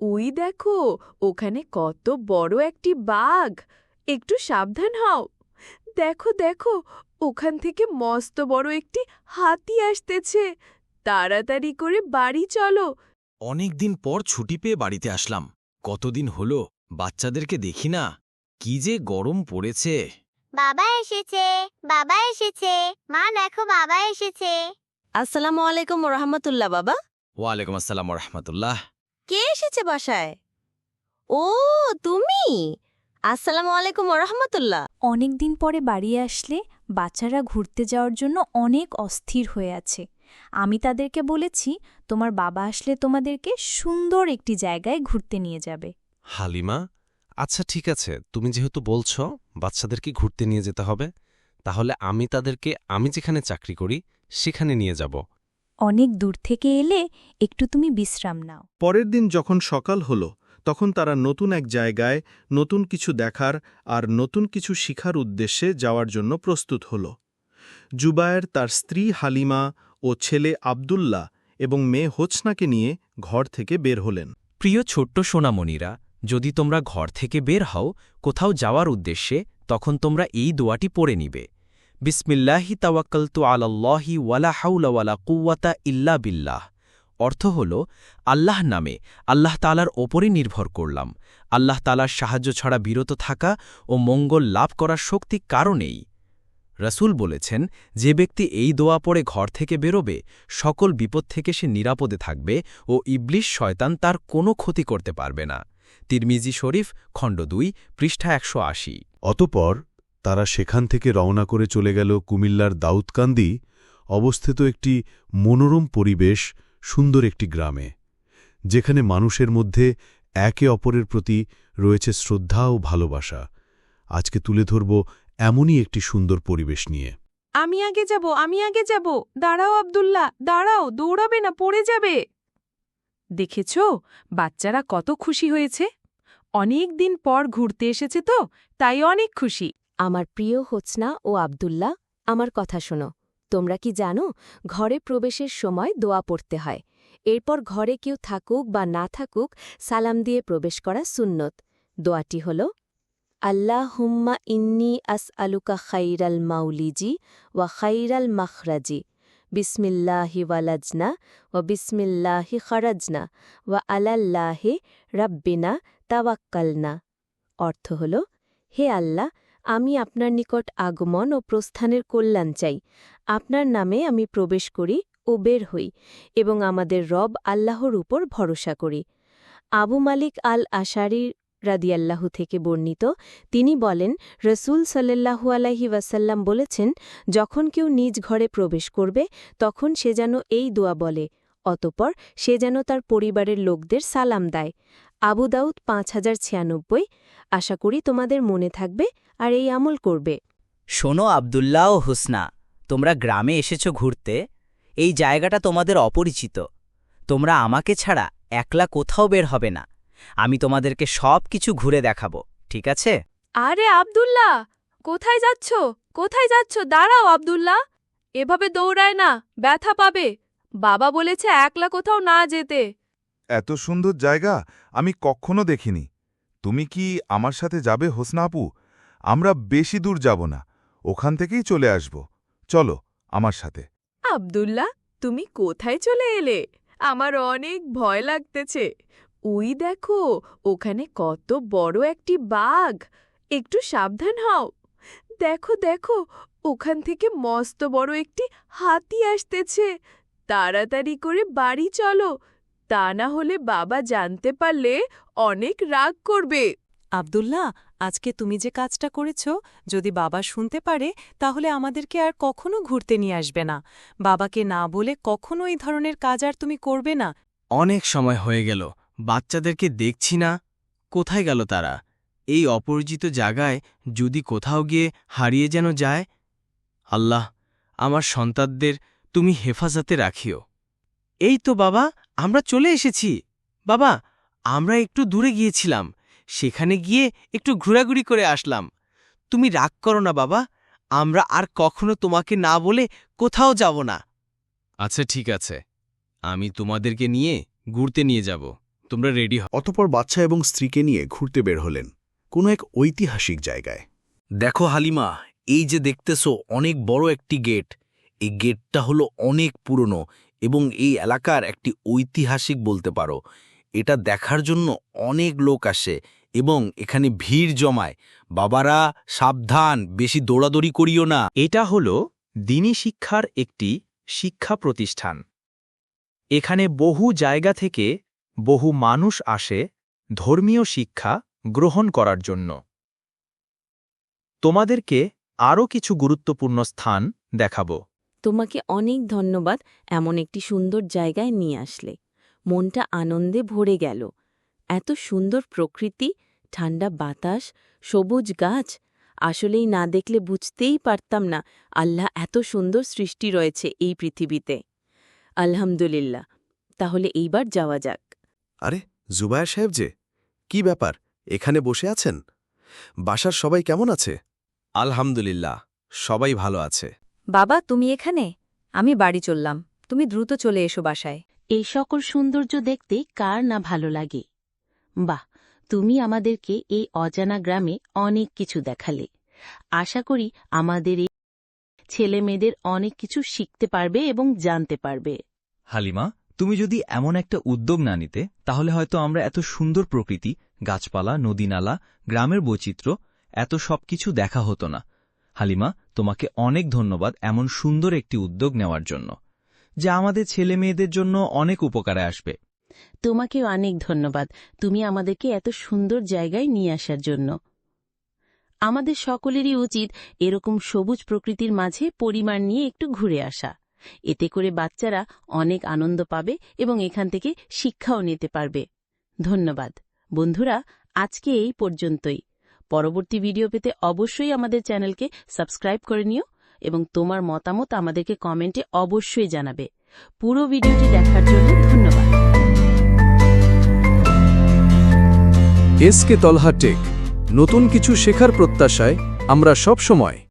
ওই দেখো ওখানে কত বড় একটি বাঘ। একটু সাবধান হও। দেখো দেখো ওখান থেকে মস্ত বড় একটি হাতি আসতেছে। তাড়াতাড়ি করে বাড়ি চলো। অনেক দিন পর ছুটি পেয়ে বাড়িতে আসলাম। কতদিন হলো বাচ্চাদেরকে দেখি না। কি যে গরম পড়েছে। বাবা এসেছে বাবা এসেছে। মা দেখো বাবা এসেছে। আসসালামু আলাইকুম রহমতুল্লাহ বাবা। ওয়ালাইকুম আসসালাম রহমতুল্লাহ কে এসেছে বাসায়? ও তুমি? আসসালামু আলাইকুম রহমতুল্লাহ। অনেক দিন পরে বাড়ি আসলে বাচ্চারা ঘুরতে যাওয়ার জন্য অনেক অস্থির হয়ে আছে। আমি তাদেরকে বলেছি তোমার বাবা আসলে তোমাদেরকে সুন্দর একটি জায়গায় ঘুরতে নিয়ে যাবে। হালিমা আচ্ছা ঠিক আছে তুমি যেহেতু বলছ বাচ্চাদেরকে ঘুরতে নিয়ে যেতে হবে তাহলে আমি তাদেরকে আমি যেখানে চাকরি করি সেখানে নিয়ে যাব। অনেক দূর থেকে এলে একটু তুমি বিশ্রাম নাও। পরের দিন যখন সকাল হল তখন তারা নতুন এক জায়গায় নতুন কিছু দেখার আর নতুন কিছু শিখার উদ্দেশ্যে যাওয়ার জন্য প্রস্তুত হল। জুবায়ের তার স্ত্রী হালিমা ও ছেলে আবদুল্লাহ এবং মেয়ে হোচনাকে নিয়ে ঘর থেকে বের হলেন। প্রিয় ছোট্ট সোনামণিরা যদি তোমরা ঘর থেকে বের হও কোথাও যাওয়ার উদ্দেশ্যে তখন তোমরা এই দোয়াটি পড়ে নিবে। বিসমিল্লাহি তাওয়াক্কালতু আলাল্লাহি ওয়ালা হাউলা ওয়ালা কুওয়াতা ইল্লা বিল্লাহ। অর্থ হল, আল্লাহ নামে আল্লাহ তালার ওপরই নির্ভর করলাম। আল্লাহ তালার সাহায্য ছাড়া বিরত থাকা ও মঙ্গল লাভ করার শক্তি কারণেই রসুল বলেছেন, যে ব্যক্তি এই দোয়া পড়ে ঘর থেকে বেরোবে, সকল বিপদ থেকে সে নিরাপদে থাকবে ও ইবলিশ শয়তান তার কোনো ক্ষতি করতে পারবে না। তিরমিজি শরীফ, খণ্ড দুই, পৃষ্ঠা একশো আশি। অতপর তারা সেখান থেকে রওনা করে চলে গেল কুমিল্লার দাউদকান্দি, অবস্থিত একটি মনোরম পরিবেশ, সুন্দর একটি গ্রামে, যেখানে মানুষের মধ্যে একে অপরের প্রতি রয়েছে শ্রদ্ধা ও ভালোবাসা। আজকে তুলে ধরব এমনই একটি সুন্দর পরিবেশ নিয়ে। আমি আগে যাব, আমি আগে যাব। দাঁড়াও আব্দুল্লাহ, দাঁড়াও, দৌড়াবে না, পড়ে যাবে। দেখেছ, বাচ্চারা কত খুশি হয়েছে? অনেক দিন পর ঘুরতে এসেছে তো, তাই অনেক খুশি। আমার প্রিয় হোচনা ও আবদুল্লাহ, আমার কথা শোনো। তোমরা কি জানো, ঘরে প্রবেশের সময় দোয়া পড়তে হয়। এরপর ঘরে কেউ থাকুক বা না থাকুক, সালাম দিয়ে প্রবেশ করা সুন্নত। দোয়াটি হল আল্লাহ হুম্মা ইন্নি আস আলুকা খাইরাল মাউলিজি ওয়া খাইরাল মাখরাজি। বিসমিল্লাহি ওয়ালাজনা ওয়া বিসমিল্লাহি খারাজনা ওয়া আলাল্লাহে রাব্বিনা তাওয়াক্কালনা। অর্থ হল, হে আল্লাহ আমি আপনার নিকট আগমন ও প্রস্থানের কল্যাণ চাই। আপনার নামে আমি প্রবেশ করি ও বের হই এবং আমাদের রব আল্লাহর উপর ভরসা করি। আবু মালিক আল আশারি রাদিয়াল্লাহু থেকে বর্ণিত, তিনি বলেন, রসুল সাল্লাহু আলাহি ওয়াসাল্লাম বলেছেন, যখন কেউ নিজ ঘরে প্রবেশ করবে, তখন সে যেন এই দোয়া বলে, অতপর সে যেন তার পরিবারের লোকদের সালাম দেয়। আবু দাউদ পাঁচ হাজার ছিয়ানব্বই। আশা করি তোমাদের মনে থাকবে আর এই আমল করবে। শোনো আবদুল্লাহ ও হুসনা তোমরা গ্রামে এসেছ ঘুরতে এই জায়গাটা তোমাদের অপরিচিত। তোমরা আমাকে ছাড়া একলা কোথাও বের হবে না। আমি তোমাদেরকে সব কিছু ঘুরে দেখাবো ঠিক আছে? আরে আব্দুল্লাহ কোথায় যাচ্ছ? কোথায় যাচ্ছ? দাঁড়াও আব্দুল্লাহ। এভাবে দৌড়ায় না ব্যথা পাবে। বাবা বলেছে একলা কোথাও না যেতে। এত সুন্দর জায়গা আমি কখনো দেখিনি। তুমি কি আমার সাথে যাবে হোসনা আপু? আমরা বেশি দূর যাব না, ওখান থেকেই চলে আসব। চলো, আমার সাথে। আব্দুল্লাহ, তুমি কোথায় চলে এলে? আমার অনেক ভয় লাগতেছে। ওই দেখো, ওখানে কত বড় একটি বাঘ। একটু সাবধান হও। দেখো দেখো, ওখান থেকে মস্ত বড় একটি হাতি আসতেছে। তাড়াতাড়ি করে বাড়ি চলো। তা না হলে বাবা জানতে পারলে অনেক রাগ করবে। আবদুল্লাহ আজকে তুমি যে কাজটা করেছ যদি বাবা শুনতে পারে তাহলে আমাদেরকে আর কখনো ঘুরতে নিয়ে আসবে না। বাবাকে না বলে কখনো এই ধরনের কাজ আর তুমি করবে না। অনেক সময় হয়ে গেল বাচ্চাদেরকে দেখছি না। কোথায় গেল তারা? এই অপরিচিত জায়গায় যদি কোথাও গিয়ে হারিয়ে যেন যায়? আল্লাহ আমার সন্তানদের তুমি হেফাজতে রাখিও। এই তো বাবা আমরা চলে এসেছি। বাবা আমরা একটু দূরে গিয়েছিলাম। সেখানে গিয়ে একটু ঘোরাঘুরি করে আসলাম। তুমি রাগ করো না বাবা আমরা আর কখনো তোমাকে না বলে কোথাও যাব না। আচ্ছা ঠিক আছে। আমি তোমাদেরকে নিয়ে ঘুরতে নিয়ে যাব। তোমরা রেডি হও অতপর বাচ্চা এবং স্ত্রীকে নিয়ে ঘুরতে বের হলেন কোনো এক ঐতিহাসিক জায়গায়। দেখো হালিমা এই যে দেখতেছো অনেক বড় একটি গেট। এই গেটটা হলো অনেক পুরনো। এবং এই এলাকার একটি ঐতিহাসিক বলতে পারো। এটা দেখার জন্য অনেক লোক আসে এবং এখানে ভিড় জমায়। বাবারা, সাবধান, বেশি দৌড়াদৌড়ি করিও না। এটা হল দিনী শিক্ষার একটি শিক্ষা প্রতিষ্ঠান। এখানে বহু জায়গা থেকে বহু মানুষ আসে ধর্মীয় শিক্ষা গ্রহণ করার জন্য। তোমাদেরকে আরও কিছু গুরুত্বপূর্ণ স্থান দেখাবো। তোমাকে অনেক ধন্যবাদ এমন একটি সুন্দর জায়গায় নিয়ে আসলে। মনটা আনন্দে ভরে গেল। এত সুন্দর প্রকৃতি, ঠান্ডা বাতাস, সবুজ গাছ, আসলেই না দেখলে বুঝতেই পারতাম না আল্লাহ এত সুন্দর সৃষ্টি রয়েছে এই পৃথিবীতে। আলহামদুলিল্লাহ, তাহলে এইবার যাওয়া যাক। আরে, জুবায়ের সাহেব যে, কি ব্যাপার, এখানে বসে আছেন? বাসার সবাই কেমন আছে? আলহামদুলিল্লাহ, সবাই ভালো আছে। বাবা তুমি এখানে? আমি বাড়ি চললাম। তুমি দ্রুত চলে এসো বাসায়। এই সকল সৌন্দর্য দেখতে কার না ভালো লাগে? বাহ তুমি আমাদেরকে এই অজানা গ্রামে অনেক কিছু দেখালে। আশা করি আমাদের এই ছেলে মেয়েদের অনেক কিছু শিখতে পারবে এবং জানতে পারবে। হালিমা তুমি যদি এমন একটা উদ্যোগ না নিতে তাহলে হয়তো আমরা এত সুন্দর প্রকৃতি গাছপালা নদীনালা গ্রামের বৈচিত্র্য এত সবকিছু দেখা হতো না। হালিমা, তোমাকে অনেক ধন্যবাদ এমন সুন্দর একটি উদ্যোগ নেওয়ার জন্য, যা আমাদের ছেলে মেয়েদের জন্য অনেক উপকারে আসবে। তোমাকেও অনেক ধন্যবাদ। তুমি আমাদেরকে এত সুন্দর জায়গায় নিয়ে আসার জন্য। আমাদের সকলেরই উচিত এরকম সবুজ প্রকৃতির মাঝে পরিমাণ নিয়ে একটু ঘুরে আসা। এতে করে বাচ্চারা অনেক আনন্দ পাবে এবং এখান থেকে শিক্ষাও নিতে পারবে। ধন্যবাদ। বন্ধুরা, আজকে এই পর্যন্তই। পরবর্তী ভিডিও পেতে অবশ্যই আমাদের চ্যানেলকে সাবস্ক্রাইব করে নিও এবং তোমার মতামত আমাদেরকে কমেন্টে অবশ্যই জানাবে। পুরো ভিডিওটি দেখার জন্য ধন্যবাদ। এস কে তলহা টেক, নতুন কিছু শেখার প্রত্যাশায় আমরা সব সময়